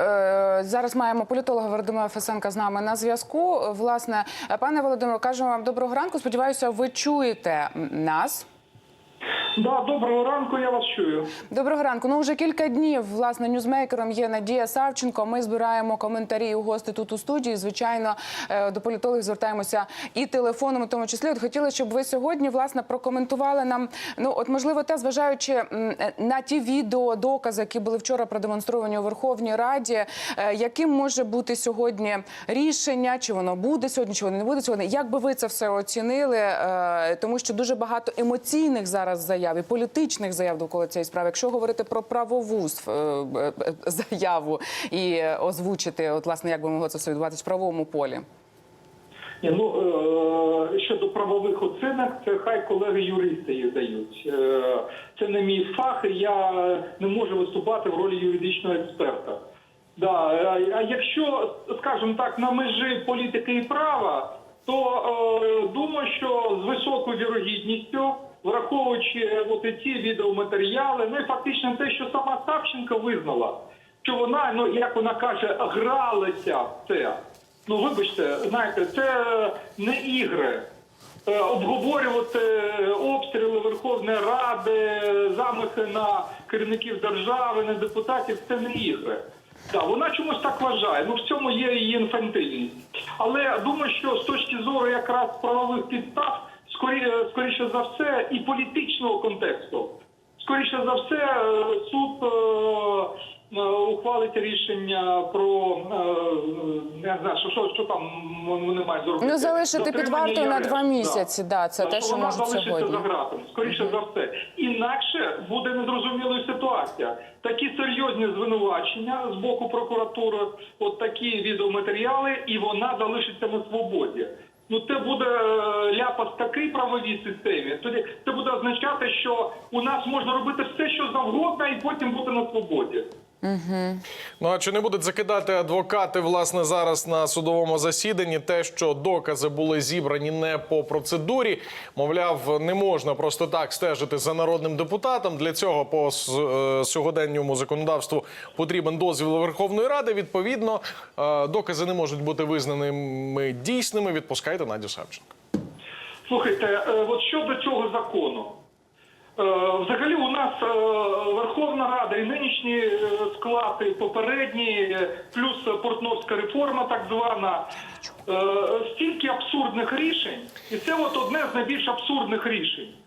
Е, Зараз маємо політолога Володимира Фесенка з нами на зв'язку. Власне, пане Володимире, кажемо вам доброго ранку. Сподіваюся, ви чуєте нас. Да, доброго ранку, я вас чую. Доброго ранку. Ну вже кілька днів власне ньюзмейкером є Надія Савченко. Ми збираємо коментарі у гости тут у студії. Звичайно, е, до політологів звертаємося і телефоном, у тому числі. От хотіли, щоб ви сьогодні власне прокоментували нам. Ну от можливо, те, зважаючи е, на ті відео, докази, які були вчора продемонстровані у Верховній Раді, е, яким може бути сьогодні рішення, чи воно буде сьогодні, чи воно не буде сьогодні. Як би ви це все оцінили? Тому що дуже багато емоційних зараз заяв і політичних заяв довкола цієї справи. Якщо говорити про правову е, е, е, заяву і озвучити, от власне, як би могло це все відбуватись в правовому полі. Ну щодо правових оцінок, це хай колеги юристи їх дають. Це не мій фах, і я не можу виступати в ролі юридичного експерта. Да, а якщо, скажімо так, на межі політики і права, то думаю, що з високою вірогідністю, враховуючи от ці відеоматеріали, ну і фактично те, що сама Савченко визнала, що вона, ну як вона каже, гралася в це. Ну, вибачте, знаєте, це не ігри. Е, Обговорювати обстріли Верховної Ради, замахи на керівників держави, на депутатів це не ігри. Так, вона чомусь так вважає. Ну в цьому є її інфантильність. Але думаю, що з точки зору якраз правових підстав, скоріше за все, і політичного контексту, скоріше за все, е, суд е, е, ухвалить рішення про не знаю, що, що, що там вони мають зробити. Ну, залишити під вартою на два місяці, да, це те, що вона можуть залишиться сьогодні. за ґратами, скоріше за все. Інакше буде незрозумілою ситуація. Такі серйозні звинувачення з боку прокуратури, от такі відеоматеріали, і вона залишиться на свободі. Ну це буде е, ляпас такий правовій системі. Тоді це буде означати, що у нас можна робити все, що завгодно, і потім бути на свободі. Ну а чи не будуть закидати адвокати власне зараз на судовому засіданні те, що докази були зібрані не по процедурі? Мовляв, не можна просто так стежити за народним депутатом. Для цього по е, сьогоденньому законодавству потрібен дозвіл Верховної Ради. Відповідно, е, докази не можуть бути визнаними дійсними. Відпускайте Надю Савченко. Слухайте, е, от щодо цього закону. Е, Взагалі у нас е, Верховна Рада і нинішні склади, склад, і попередній, е, плюс Портновська реформа, так звана, е, стільки абсурдних рішень, і це от одне з найбільш абсурдних рішень.